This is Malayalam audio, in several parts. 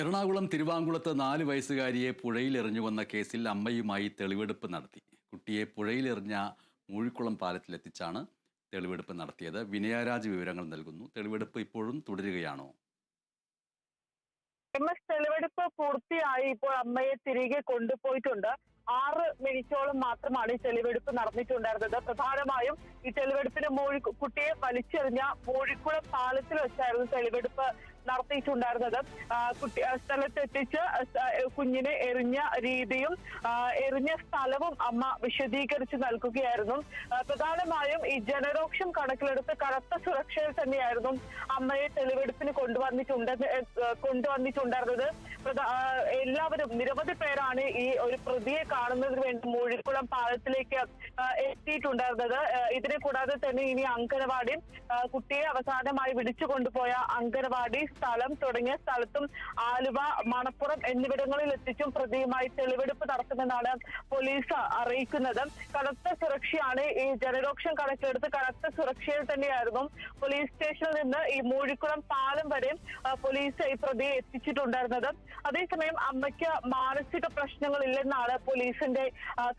എറണാകുളം തിരുവാങ്കുളത്ത് നാല് വയസ്സുകാരിയെ പുഴയിലെറിഞ്ഞു വന്ന കേസിൽ അമ്മയുമായി തെളിവെടുപ്പ് നടത്തി. കുട്ടിയെ പുഴയിലെറിഞ്ഞ മൂഴിക്കുളം പാലത്തിലെത്തിച്ചാണ് തെളിവെടുപ്പ് നടത്തിയത്. വിനയരാജ് വിവരങ്ങൾ നൽകുന്നു. തെളിവെടുപ്പ് ഇപ്പോഴും തുടരുകയാണോ? എം എസ് തെളിവെടുപ്പ് പൂർത്തിയായി. ഇപ്പോൾ അമ്മയെ തിരികെ കൊണ്ടുപോയിട്ടുണ്ട്. ആറ് മിനിറ്റോളം മാത്രമാണ് ഈ തെളിവെടുപ്പ് നടന്നിട്ടുണ്ടായിരുന്നത്. പ്രധാനമായും ഈ തെളിവെടുപ്പിന് മൂഴി കുട്ടിയെ വലിച്ചെറിഞ്ഞ മൂഴിക്കുളം പാലത്തിൽ വെച്ചായിരുന്നു തെളിവെടുപ്പ് നടത്തിയിട്ടുണ്ടായിരുന്നത്. കുട്ടി സ്ഥലത്തെത്തിച്ച് കുഞ്ഞിനെ എറിഞ്ഞ രീതിയും എറിഞ്ഞ സ്ഥലവും അമ്മ വിശദീകരിച്ച് നൽകുകയായിരുന്നു. പ്രധാനമായും ഈ ജനരോക്ഷം കണക്കിലെടുത്ത് കനത്ത സുരക്ഷയിൽ തന്നെയായിരുന്നു അമ്മയെ തെളിവെടുപ്പിന് കൊണ്ടുവന്നിട്ടുണ്ട് കൊണ്ടുവന്നിട്ടുണ്ടായിരുന്നത്. എല്ലാവരും നിരവധി പേരാണ് ഈ ഒരു പ്രതിയെ കാണുന്നതിന് വേണ്ടി മൂഴിക്കുളം പാലത്തിലേക്ക് എത്തിയിട്ടുണ്ടായിരുന്നത്. ഇതിനെ കൂടാതെ തന്നെ ഇനി അങ്കനവാടി ആ, കുട്ടിയെ അവസാനമായി വിളിച്ചു കൊണ്ടുപോയ അങ്കനവാടി സ്ഥലം തുടങ്ങിയ സ്ഥലത്തും ആലുവ മണപ്പുറം എന്നിവിടങ്ങളിൽ എത്തിച്ചും പ്രതിയുമായി തെളിവെടുപ്പ് നടത്തുമെന്നാണ് പോലീസ് അറിയിക്കുന്നത്. കനത്ത സുരക്ഷയാണ് ഈ ജനരോക്ഷം കണക്കിലെടുത്ത് കനത്ത സുരക്ഷയിൽ തന്നെയായിരുന്നു പോലീസ് സ്റ്റേഷനിൽ നിന്ന് ഈ മൂഴിക്കുളം പാലം വരെ പോലീസ് ഈ പ്രതിയെ എത്തിച്ചിട്ടുണ്ടായിരുന്നത്. അതേസമയം അമ്മയ്ക്ക് മാനസിക പ്രശ്നങ്ങളില്ലെന്നാണ് പോലീസിന്റെ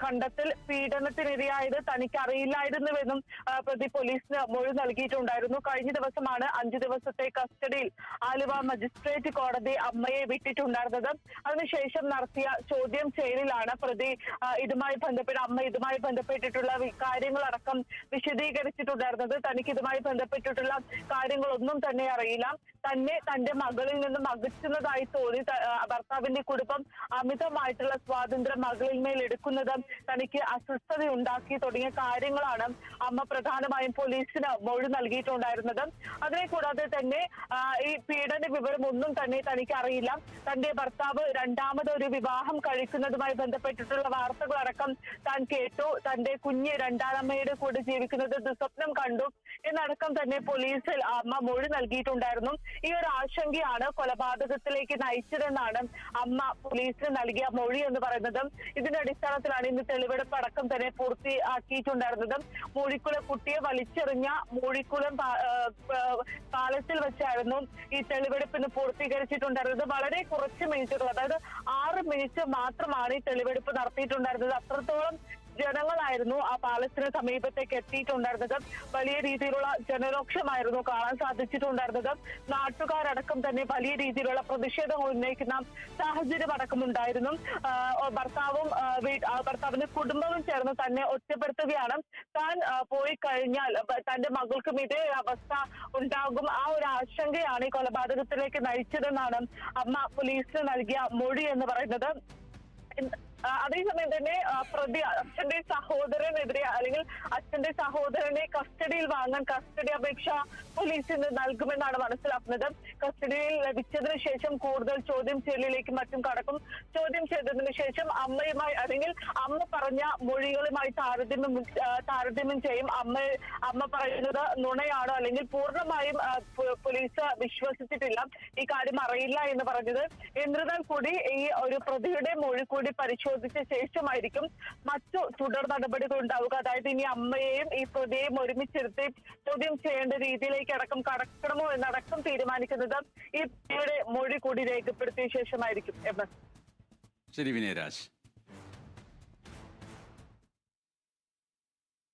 കണ്ടെത്തൽ. പീഡനത്തിനിരയായത് തനിക്ക് അറിയില്ലായിരുന്നുവെന്നും പ്രതി പോലീസിന് മൊഴി നൽകിയിട്ടുണ്ടായിരുന്നു. കഴിഞ്ഞ ദിവസമാണ് അഞ്ചു ദിവസത്തെ കസ്റ്റഡിയിൽ ആലുവ മജിസ്ട്രേറ്റ് കോടതി അമ്മയെ വിട്ടിട്ടുണ്ടായിരുന്നത്. അതിനുശേഷം നടത്തിയ ചോദ്യം ചെയ്യലിലാണ് പ്രതി ഇതുമായി ബന്ധപ്പെട്ട് അമ്മ ഇതുമായി ബന്ധപ്പെട്ടിട്ടുള്ള കാര്യങ്ങളടക്കം വിശദീകരിച്ചിട്ടുണ്ടായിരുന്നത്. തനിക്ക് ഇതുമായി ബന്ധപ്പെട്ടിട്ടുള്ള കാര്യങ്ങളൊന്നും തന്നെ അറിയില്ല. തന്നെ തന്റെ മകളിൽ നിന്നും അകറ്റുന്നതായി തോന്നി. ഭർത്താവിന്റെ കുടുംബം അമിതമായിട്ടുള്ള സ്വാതന്ത്ര്യം മകളിൽ മേൽ എടുക്കുന്നത് തനിക്ക് അസ്വസ്ഥത ഉണ്ടാക്കി തുടങ്ങിയ കാര്യങ്ങളാണ് അമ്മ പ്രധാനമായും പോലീസിന് മൊഴി നൽകിയിട്ടുണ്ടായിരുന്നത്. അതിനെ കൂടാതെ തന്നെ ഈ പീഡന വിവരം ഒന്നും തന്നെ തനിക്ക് അറിയില്ല തന്റെ ഭർത്താവ് രണ്ടാമത് ഒരു വിവാഹം കഴിക്കുന്നതുമായി ബന്ധപ്പെട്ടിട്ടുള്ള വാർത്തകളടക്കം താൻ കേട്ടു. തന്റെ കുഞ്ഞ് രണ്ടാനമ്മയുടെ കൂടെ ജീവിക്കുന്നത് ദുസ്വപ്നം കണ്ടു. എന്നടക്കം തന്നെ പോലീസിൽ അമ്മ മൊഴി നൽകിയിട്ടുണ്ടായിരുന്നു. ഈ ഒരു ആശങ്കയാണ് കൊലപാതകത്തിലേക്ക് നയിച്ചതെന്നാണ് അമ്മ പോലീസിന് നൽകിയ മൊഴി എന്ന് പറയുന്നത്. ഇതിന്റെ അടിസ്ഥാനത്തിലാണ് ഇന്ന് തെളിവെടുപ്പ് അടക്കം തന്നെ പൂർത്തിയാക്കിയിട്ടുണ്ടായിരുന്നത്. മൂഴിക്കുളം കുട്ടിയെ വലിച്ചെറിഞ്ഞ മൂഴിക്കുളം പാലത്തിൽ വെച്ചായിരുന്നു ഈ തെളിവെടുപ്പിന് പൂർത്തീകരിച്ചിട്ടുണ്ടായിരുന്നത്. വളരെ കുറച്ച് മിനിറ്റുകൾ അതായത് ആറ് മിനിറ്റ് മാത്രമാണ് ഈ തെളിവെടുപ്പ് നടത്തിയിട്ടുണ്ടായിരുന്നത്. അത്രത്തോളം ജനങ്ങളായിരുന്നു ആ പാലസിന് സമീപത്തേക്ക് എത്തിയിട്ടുണ്ടായിരുന്നത്. വലിയ രീതിയിലുള്ള ജനരോക്ഷമായിരുന്നു കാണാൻ സാധിച്ചിട്ടുണ്ടായിരുന്നത്. നാട്ടുകാരടക്കം തന്നെ വലിയ രീതിയിലുള്ള പ്രതിഷേധങ്ങൾ ഉന്നയിക്കുന്ന സാഹചര്യം അടക്കമുണ്ടായിരുന്നു. ഭർത്താവും ഭർത്താവിന്റെ കുടുംബവും ചേർന്ന് തന്നെ ഒറ്റപ്പെടുത്തുകയാണ്. താൻ പോയി കഴിഞ്ഞാൽ തന്റെ മകൾക്കും ഇതേ അവസ്ഥ ഉണ്ടാകും. ആ ഒരു ആശങ്കയാണ് ഈ കൊലപാതകത്തിലേക്ക് നയിച്ചതെന്നാണ് അമ്മ പോലീസിന് നൽകിയ മൊഴി എന്ന് പറയുന്നത്. അതേസമയം തന്നെ പ്രതി അച്ഛന്റെ സഹോദരനെതിരെ അല്ലെങ്കിൽ അച്ഛന്റെ സഹോദരനെ കസ്റ്റഡിയിൽ വാങ്ങാൻ കസ്റ്റഡി അപേക്ഷ പോലീസിന് നൽകുമെന്നാണ് മനസ്സിലാക്കുന്നത്. കസ്റ്റഡിയിൽ ലഭിച്ചതിന് ശേഷം കൂടുതൽ ചോദ്യം ചെയ്യലിലേക്ക് മറ്റും കടക്കും. ചോദ്യം ചെയ്തതിന് ശേഷം അമ്മയുമായി അല്ലെങ്കിൽ അമ്മ പറഞ്ഞ മൊഴികളുമായി താരതമ്യം താരതമ്യം ചെയ്യും. അമ്മ അമ്മ പറയുന്നത് നുണയാണോ അല്ലെങ്കിൽ പൂർണമായും പോലീസ് വിശ്വസിച്ചിട്ടില്ല. ഈ കാര്യം അറിയില്ല എന്ന് പറഞ്ഞത്. എന്നിരുന്നാൽ കൂടി ഈ ഒരു പ്രതിയുടെ മൊഴി കൂടി പരിശോധിച്ച ശേഷമായിരിക്കും മറ്റു തുടർ നടപടികൾ ഉണ്ടാവുക. അതായത് ഇനി അമ്മയെയും ഈ പ്രതിയെയും ഒരുമിച്ചിരുത്തി ചോദ്യം ചെയ്യേണ്ട രീതിയിലേക്ക് അടക്കം കടക്കണമോ എന്നടക്കം തീരുമാനിക്കുന്നത് ഈ പ്രതിയുടെ മൊഴി കൂടി രേഖപ്പെടുത്തിയ ശേഷമായിരിക്കും. M S. ശരി വിനയരാജ്.